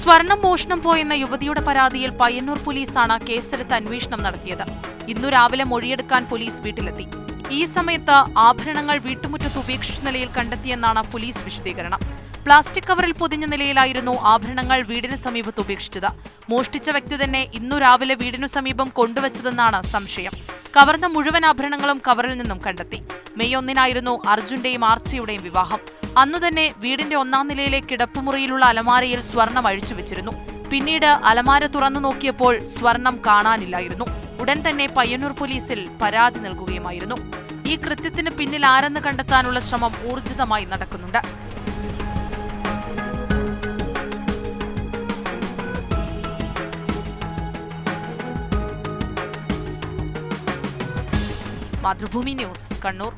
സ്വർണം മോഷണം പോയെന്ന യുവതിയുടെ പരാതിയിൽ പയ്യന്നൂർ പോലീസാണ് കേസെടുത്ത് അന്വേഷണം നടത്തിയത്. ഇന്നു രാവിലെ മൊഴിയെടുക്കാൻ പോലീസ് വീട്ടിലെത്തി. ഈ സമയത്ത് ആഭരണങ്ങൾ വീട്ടുമുറ്റത്ത് ഉപേക്ഷിച്ച നിലയിൽ കണ്ടെത്തിയെന്നാണ് പോലീസ് വിശദീകരണം. പ്ലാസ്റ്റിക് കവറിൽ പൊതിഞ്ഞ നിലയിലായിരുന്നു ആഭരണങ്ങൾ വീടിന് സമീപത്ത് ഉപേക്ഷിച്ചത്. മോഷ്ടിച്ച വ്യക്തി തന്നെ ഇന്നു രാവിലെ വീടിനു സമീപം കൊണ്ടുവച്ചതെന്നാണ് സംശയം. കവർന്ന മുഴുവൻ ആഭരണങ്ങളും കവറിൽ നിന്നും കണ്ടെത്തി. മെയ് ഒന്നിനായിരുന്നു അർജുന്റെയും ആർച്ചയുടെയും വിവാഹം. അന്നു തന്നെ വീടിന്റെ ഒന്നാം നിലയിലെ കിടപ്പുമുറിയിലുള്ള അലമാരയിൽ സ്വർണം അഴിച്ചു വെച്ചിരുന്നു. പിന്നീട് അലമാര തുറന്നു നോക്കിയപ്പോൾ സ്വർണം കാണാനില്ലായിരുന്നു. ഉടൻ തന്നെ പയ്യന്നൂർ പോലീസിൽ പരാതി നൽകുകയുമായിരുന്നു. ഈ കൃത്യത്തിന് പിന്നിൽ ആരെന്ന് കണ്ടെത്താനുള്ള ശ്രമം ഊർജിതമായി നടക്കുന്നുണ്ട്. മാതൃഭൂമി ന്യൂസ് കണ്ണൂർ.